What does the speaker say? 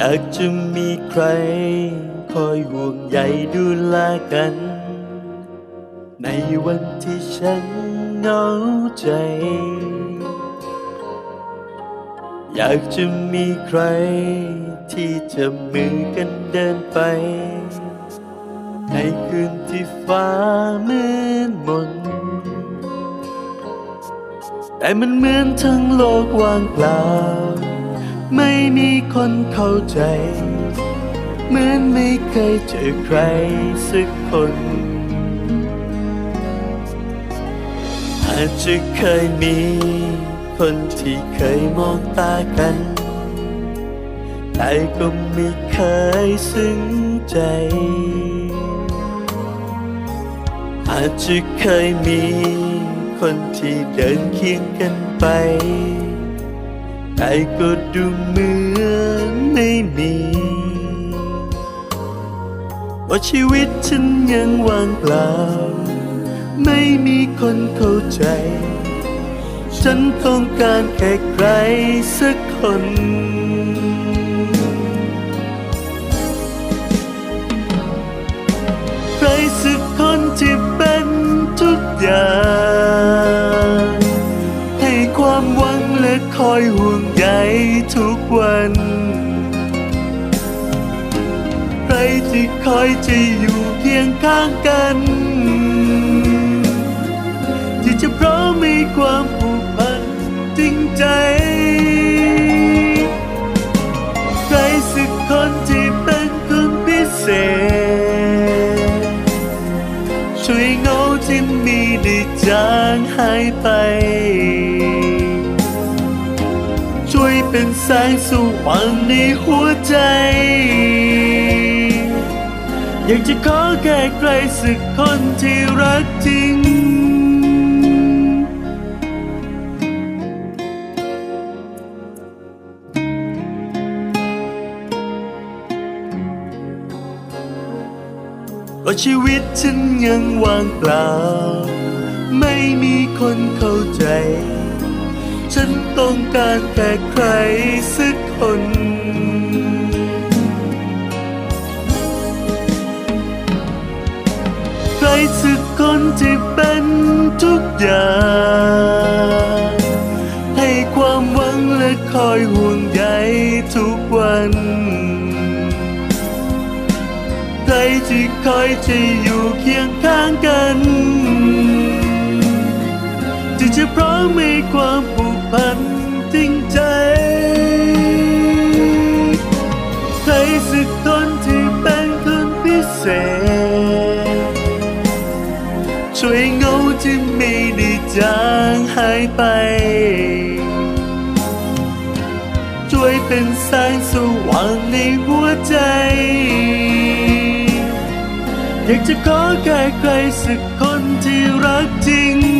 อยากจะมีใคร คอยห่วงใยดูแลกัน ในวันที่ฉันเหงาใจ อยากจะมีใคร ที่จะมือกันเดินไป ในคืนที่ฟ้ามืดมน แต่มันเหมือนทั้งโลกว่างเปล่า ไม่มีคนเข้าใจ เหมือนไม่เคยเจอใครสักคน อาจจะเคยมีคนที่เคยมองตากัน แต่ก็ไม่เคยซึ้งใจ อาจจะเคยมีคนที่เดินเคียงกันไป แต่ก็ดูเหมือนไม่มี ว่าชีวิตฉันยังว่างเปล่า ไม่มีคนเข้าใจ ฉันต้องการแค่ใครสักคนใครสักคนที่เป็น คอยห่วงใยทุกวัน ใครที่คอยจะอยู่เคียงข้างกัน ที่จะพร้อมมีความผูกพันจริงใจ ใครสักคนที่เป็นคนพิเศษ ช่วยเงาที่มีได้จางหายไป เป็นแสงสว่างในหัวใจ อยากจะขอแค่ใครสักคนที่รักจริงว่าชีวิตฉันยังว่างเปล่า ไม่มีคนเข้าใจ ต้องการแค่ใครสักคน ใครสักคนที่เป็นทุกอย่าง ให้ความหวังและคอยห่วงใยทุกวัน ใครที่คอยจะอยู่เคียงข้างกันที่จะพร้อมมีความผูกพัน ไป ช่วยเป็นแสงสว่างในหัวใจ อยากจะขอแค่ใครสักคนที่รักจริง